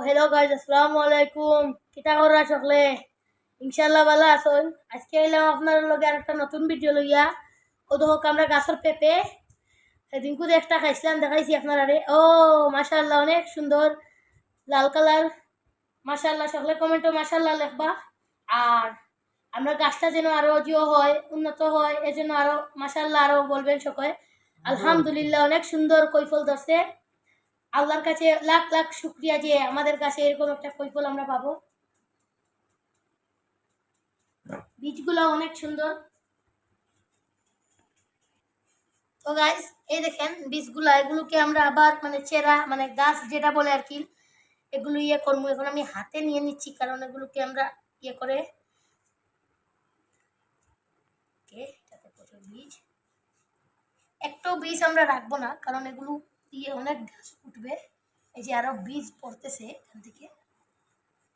Hello guys আসসালামু আলাইকুম কিতা করা সকলে ইনশাল্লাহ ভালো আছেন আজকে এলাম আপনার লগে আর একটা নতুন ভিডিও লইয়া ও দেখো আমরা গাছের পেঁপে সেদিনকু একটা খাইছিলাম দেখাইছি আপনারা ও মাশাল্লাহ অনেক সুন্দর লাল কালার মাশাল্লাহ সকলে কমেন্টে মাশাল্লাহ লেখবা আর আমরা গাছটা যেন আরও জিও হয় উন্নত হয় এজন্য আরও মাশাল্লাহ আরও বলবেন সকলে আলহামদুলিল্লাহ অনেক সুন্দর কৈফল ধরছে আল্লাহর কাছে লাখ লাখ শুক্রিয়া যে আমাদের কাছে এরকম একটা কৈফল আমরা পাবো। বীজগুলো অনেক সুন্দর। তো গাইস এই দেখেন বীজগুলা, এগুলোকে আমরা আবার মানে চেরা মানে গাছ যেটা বলে আর কি, এগুলো ইয়ে করব। এখন আমি হাতে নিয়ে নিচ্ছি, কারণ এগুলোকে আমরা ইয়ে করে বীজ। একটাও বীজ আমরা রাখব না, কারণ এগুলো দিয়ে অনেক গাছ উঠবে। এই যে আরও বীজ পড়তেছে এখান থেকে।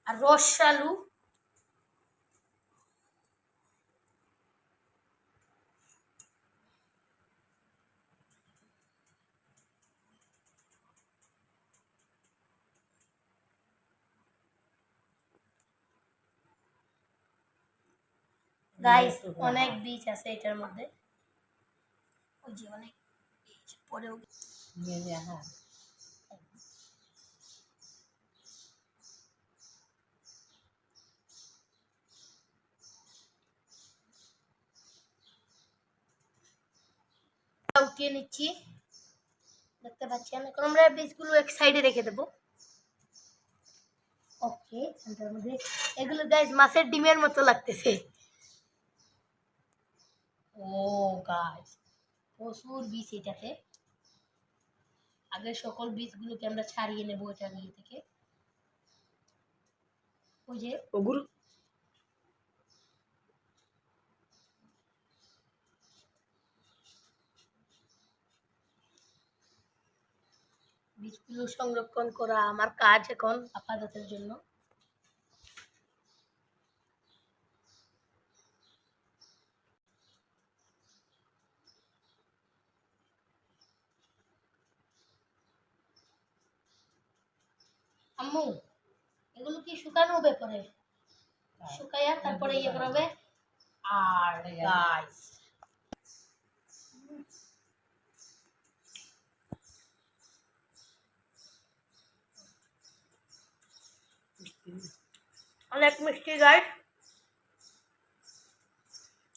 আর রস আলু। গাইস অনেক বীজ আছে এটার মধ্যে। ওই যে অনেক বীজ পড়েও উঠিয়ে নিচ্ছি। দেখতে পাচ্ছেন এখন আমরা বীজগুলো এক সাইডে রেখে দেবো। ওকে এটার মধ্যে। এগুলো গাইজ মাছের ডিমের মতো লাগতেছে। ও গাছ প্রচুর বীজ এটাতে। আগে সকল বীজগুলোকে আমরা ছাড়িয়ে নেব এটা নিয়ে থেকে। ওই যে ওগুলো বীজগুলো সংরক্ষণ করা আমার কাজ এখন আপাততের জন্য। আম্মু এগুলো কি শুকানো হবে পরে? শুকাইয়া তারপরে ইয়ে করা হবে? আর গাছ অনেক মিষ্টি গাছ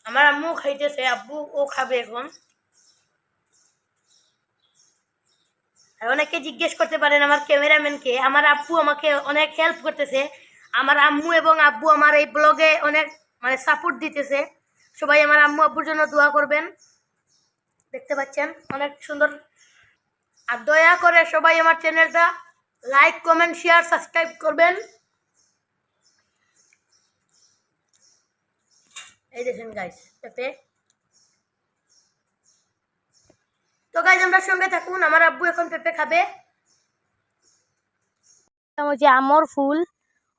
আমার আম্মু খাইতেছে আব্বু ও খাবে এখন। অনেকে জিজ্ঞেস করতে পারেন আমার ক্যামেরাম্যানকে, আমার আব্বু আমাকে অনেক হেল্প করতেছে। আমার আম্মু এবং আব্বু আমার এই ব্লগে অনেক মানে সাপোর্ট দিতেছে। সবাই আমার আম্মু আব্বুর জন্য দোয়া করবেন। দেখতে পাচ্ছেন? অনেক সুন্দর। আর দয়া করে সবাই আমার চ্যানেলটা লাইক কমেন্ট শেয়ার সাবস্ক্রাইব করবেন। এই দেখেন গাইস পেঁপে। তো গাইজ আমরা সঙ্গে থাকুন, আমার আব্বু এখন পেঁপে খাবে। আমর ফুল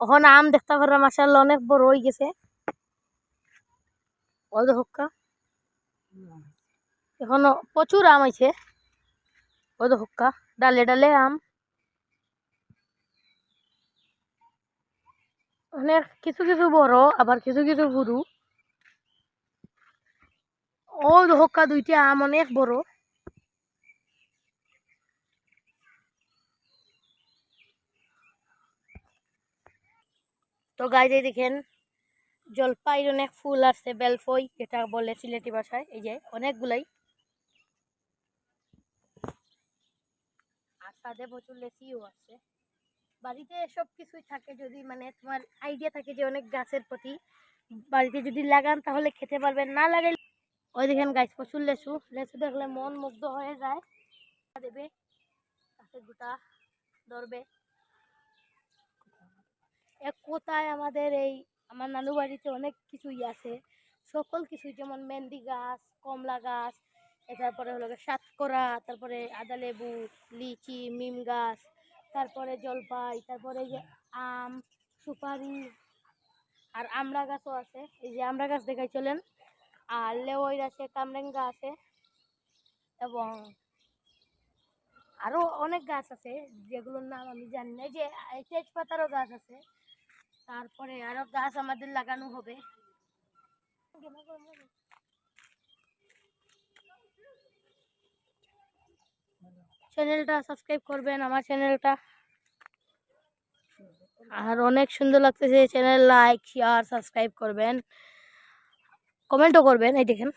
ওখানে আম দেখতে পারে মাসাল্লাহ অনেক বড় হয়ে গেছে। হক্কা এখনও প্রচুর আম আছে হক্কা ডালে ডালে আম। অনেক কিছু কিছু বড়, আবার কিছু কিছু গুরু ও হক্কা দুইটা আম অনেক বড়। তো গাইজে দেখেন জলপাইর অনেক ফুল আছে বেলফই, যেটা বলে সিলেটি ভাষায়, এই যে অনেকগুলাই। আর সাদে প্রচুর লেচিও আছে। বাড়িতে সব কিছুই থাকে যদি মানে তোমার আইডিয়া থাকে যে অনেক গাছের প্রতি, বাড়িতে যদি লাগান তাহলে খেতে পারবেন, না লাগাইলে ওই দেখেন গাছ প্রচুর লেচু। লেচু দেখলে মন মুগ্ধ হয়ে যায়। দেবে, গাছের গোটা ধরবে। এক কোথায় আমাদের এই আমার নানু বাড়িতে অনেক কিছুই আছে। সকল কিছু যেমন মেহেন্দি গাছ, কমলা গাছ, তারপরে হলো সাতকরা, তারপরে আদা লেবু, লিচি মিম গাছ, তারপরে জলপাই, তারপরে যে আম, সুপারি, আর আমড়া গাছও আছে। এই যে আমড়া গাছ দেখাই, চলেন। আর লেওয়াই আছে, কামরেঙ্গা আছে, এবং আরও অনেক গাছ আছে, যেগুলোর নাম আমি জানি না। যে তেজপাতারও গাছ আছে তারপরে আরও গাছ আমাদের লাগানো হবে। চ্যানেলটা সাবস্ক্রাইব করবেন, আমার চ্যানেলটা। আর অনেক সুন্দর লাগতেছে, চ্যানেল লাইক, শেয়ার, সাবস্ক্রাইব করবেন। কমেন্টও করবেন, এই দেখেন।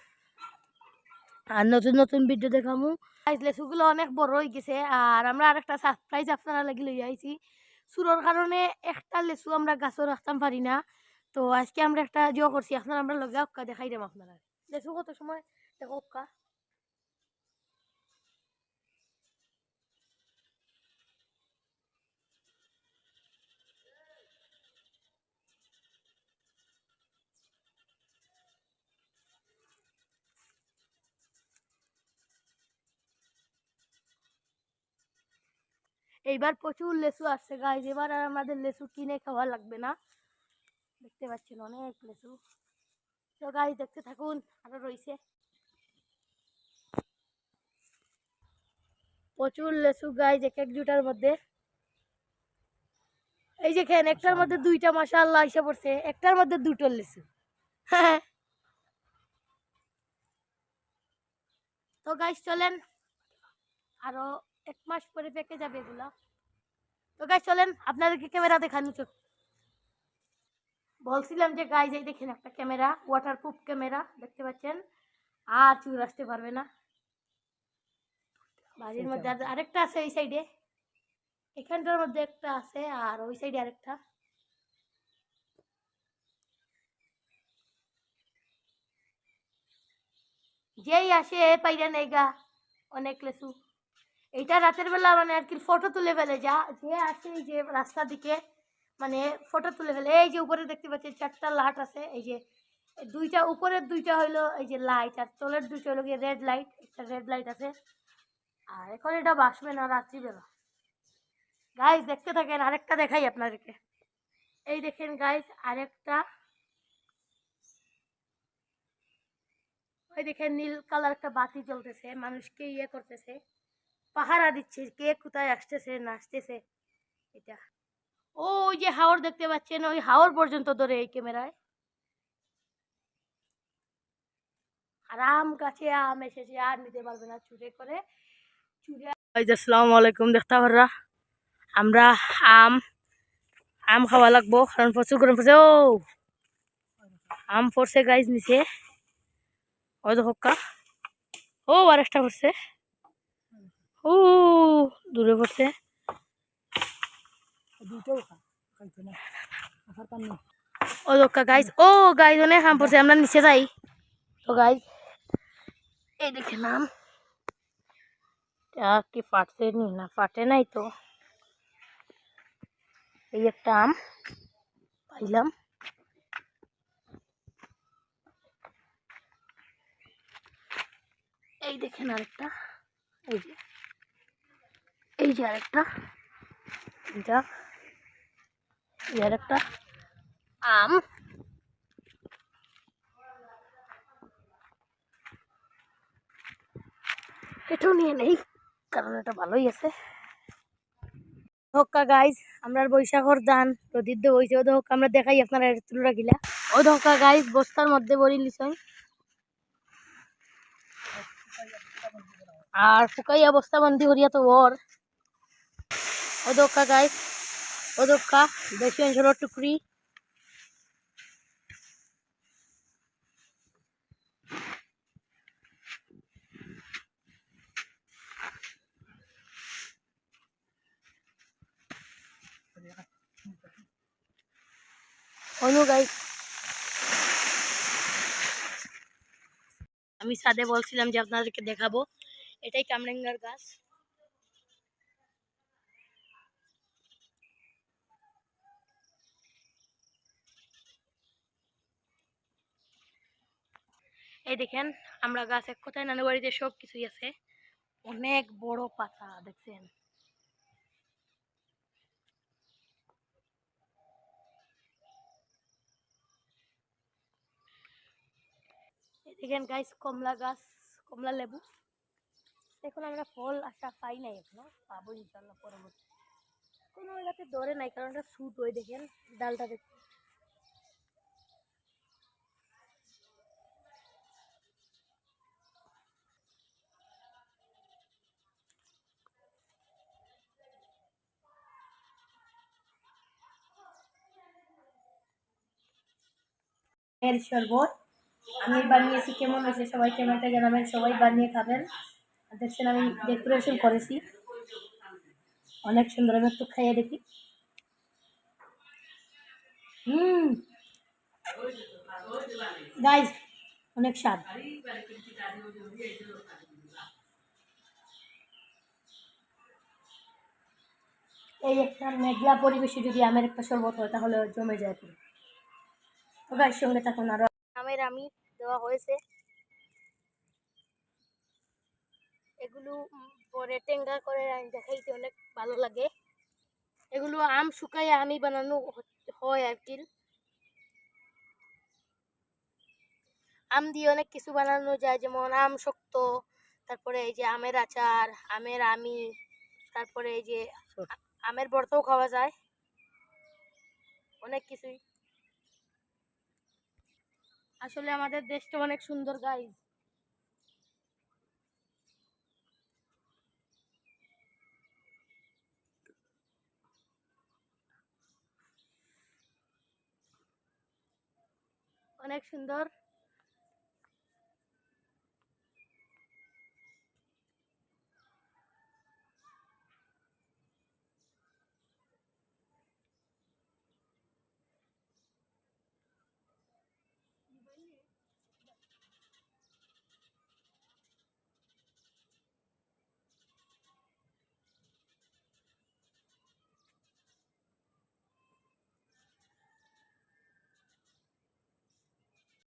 আর নতুন নতুন ভিডিও দেখামু। লেচুগুলো অনেক বড় হয়ে গেছে, আর আমরা আরেকটা সারপ্রাইজ আপনারা লাগি লই আইছি। সুরোর কারণে একটা লেচু আমরা গাছও রাখতাম পারি না। তো আজকে আমরা একটা জিও করছি আপনারা আমরা লগে অক্কা দেখাই দেব আপনারা লেচু কত সময়? দেখো অক্কা। এইবার প্রচুর লেচু আসছে গাইজ এবার আর আমাদের লেচু কিনে খাওয়া লাগবে না। দেখতে পাচ্ছেন অনেক লেচু তো গাইজ দেখতে থাকুন আরও রয়েছে। প্রচুর লেচু গাইজ এক এক জুটার মধ্যে। এই যে খেন একটার মধ্যে দুইটা মাসা আল্লাহ এসে পড়ছে। একটার মধ্যে দুটো লেচু হ্যাঁ তো গাইজ চলেন। আরও এক মাস পরে পেকে যাবে এগুলা। তো গাইজ চলেন, আপনাদেরকে ক্যামেরা দেখানো চোখ বলছিলাম যে গাইজ এই দেখেন একটা ক্যামেরা ওয়াটারপ্রুফ ক্যামেরা দেখতে পাচ্ছেন? আর চুর আসতে পারবে না। বাড়ির মধ্যে আর- আরেকটা আছে এই সাইডে এখানটার মধ্যে একটা আছে আর ওই সাইডে আরেকটা। যেই আসে, পাইরা নেগা অনেক লেসু। এইটা রাতের বেলা মানে আর কি ফটো তুলে ফেলে, যা, যে আসে এই যে রাস্তার দিকে মানে ফটো তুলে ফেলে। এই যে উপরে দেখতে পাচ্ছি, চারটা লাট আছে, এই যে দুইটা, উপরের দুইটা হইল এই যে লাইট আর তলের দুইটা হলো গিয়ে রেড লাইট একটা রেড লাইট আছে। আর এখন এটা বাসবে না রাত্রিবেলা। গাইস দেখতে থাকেন, আরেকটা দেখাই আপনাদেরকে। এই দেখেন গাইস আরেকটা। ওই দেখেন নীল কালার একটা বাতি জ্বলতেছে, মানুষকে ইয়ে করতেছে। পাহারা দিচ্ছে কে কোথায় আসতেছে নাচতেছে এটা। ও ওই যে হাওর দেখতে পাচ্ছেন ওই হাওর পর্যন্ত ধরে এই ক্যামেরায়। আর আম গাছে আম এসেছে আর নিতে পারবে না চুরে করে। চুরে আসসালামু আলাইকুম দেখতে পাররা আমরা আম আম খাওয়া লাগবো কারণ প্রচুর গরম পড়ছে। ও! আম পড়ছে গাইজ নিচে। ওই দেখো ও আরেকটা পড়ছে। ও দূরে পড়ছে ও দোকা গাইজ ও গাইজ অনেক আম পড়ছে আমরা নিচে যাই তো গাইজ এই দেখে নাম এটা কি ফাটছে নি না ফাটে নাই তো এই একটা আম পাইলাম এই দেখেন আরেকটা এই যে এই যে আরেকটা। এটা। এই আরেকটা। আম। এটাও নিয়ে নেই, কারণ এটা ভালোই আছে। ধক্কা গাইজ আমরা বৈশাখর দান, প্রদীপ বইছে। ও ধক্কা আমরা দেখাই আপনারা তুলে রাখিলা ও ধক্কা গাইজ বস্তার মধ্যে বড়ি লিছই আর ফুকাইয়া বস্তা বন্দি করিয়া তো ওর। গাইজ ও ধক্কা বেশি অঞ্চলের টুকরি। অনু আমি সাদে বলছিলাম যে আপনাদেরকে দেখাবো। এটাই কামরেঙ্গার গাছ। এই দেখেন, আমরা গাছ কথায় নানু বাড়িতে সব কিছুই আছে। অনেক বড় পাতা, দেখছেন? দেখেন কমলা গাছ, কমলা লেবু। এখন আমরা ফল আশা পাই নাই এখনও, পাবো ইনশাল্লাহ পরবর্তী কোনো জায়গাতে ধরে নাই, কারণ এটা হয়ে দেখেন, ডালটা দেখতে এর শরবত। আমি বানিয়েছি, কেমন হয়েছে? সবাই কেমনটা জানাবেন, সবাই বানিয়ে খাবেন। দেখছেন, আমি ডেকোরেশন করেছি। অনেক সুন্দর, আমি একটু খাইয়ে দেখি। হুম। গাইজ অনেক স্বাদ। এই একটা মেঘলা পরিবেশে যদি আমের একটা শরবত হয়, তাহলে জমে যায় পুরো। গাইজ সঙ্গে থাকুন আরও। আমের আমি দেওয়া হয়েছে। এগুলো পরে টেঙ্গা করে দেখাইতে অনেক ভালো লাগে। এগুলো আম শুকাইয়ে আমি বানানো হয় আর কি। আম দিয়ে অনেক কিছু বানানো যায় যেমন আম শক্ত তারপরে এই যে আমের আচার আমের আমি তারপরে এই যে আমের ভর্তাও খাওয়া যায়। অনেক কিছুই। আসলে আমাদের দেশটা অনেক সুন্দর গাই অনেক সুন্দর।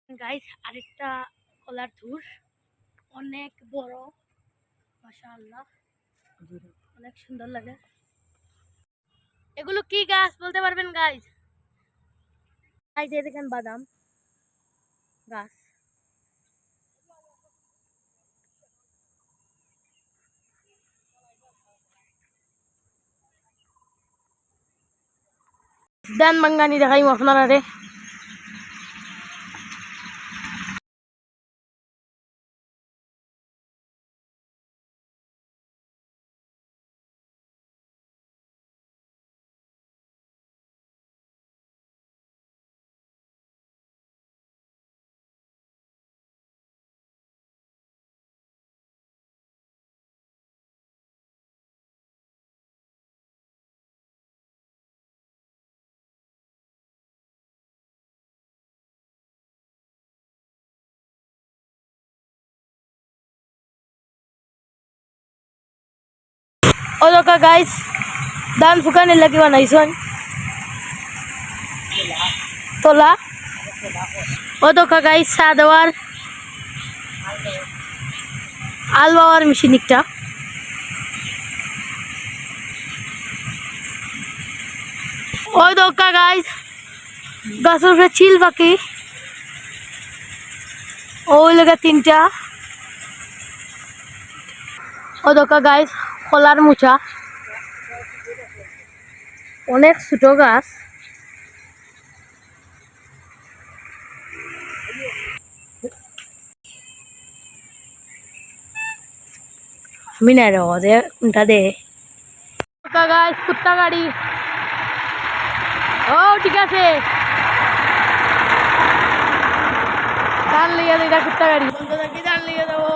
গাইস আরেকটা কলার ধুর অনেক বড়। মাশাআল্লাহ। অনেক সুন্দর লাগে। এগুলো কি গাছ বলতে পারবেন গাইজ গাইজ এই দেখেন বাদাম। গাছ। দান বাঙ্গানি দেখাই আপনারা রে O loka guys, dan fukan lagi mana ison? তোলা ও দোকা গাই চা দেওয়ার আল বাবার মেশিন একটা ওই দোকা গাইজ গাছের উপরে চিল পাখি ওই লেগে তিনটা ও দোকা গাইজ কলার মুচা। অনেক ছোট গাছ। আমি না রে দে কোনটা দে? গাছ কুত্তা গাড়ি। ও ঠিক আছে। দান লিয়ে দে এটা কুত্তা গাড়ি। বলতে থাকি দান লিয়ে দেবো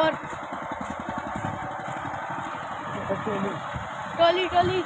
टोली टोली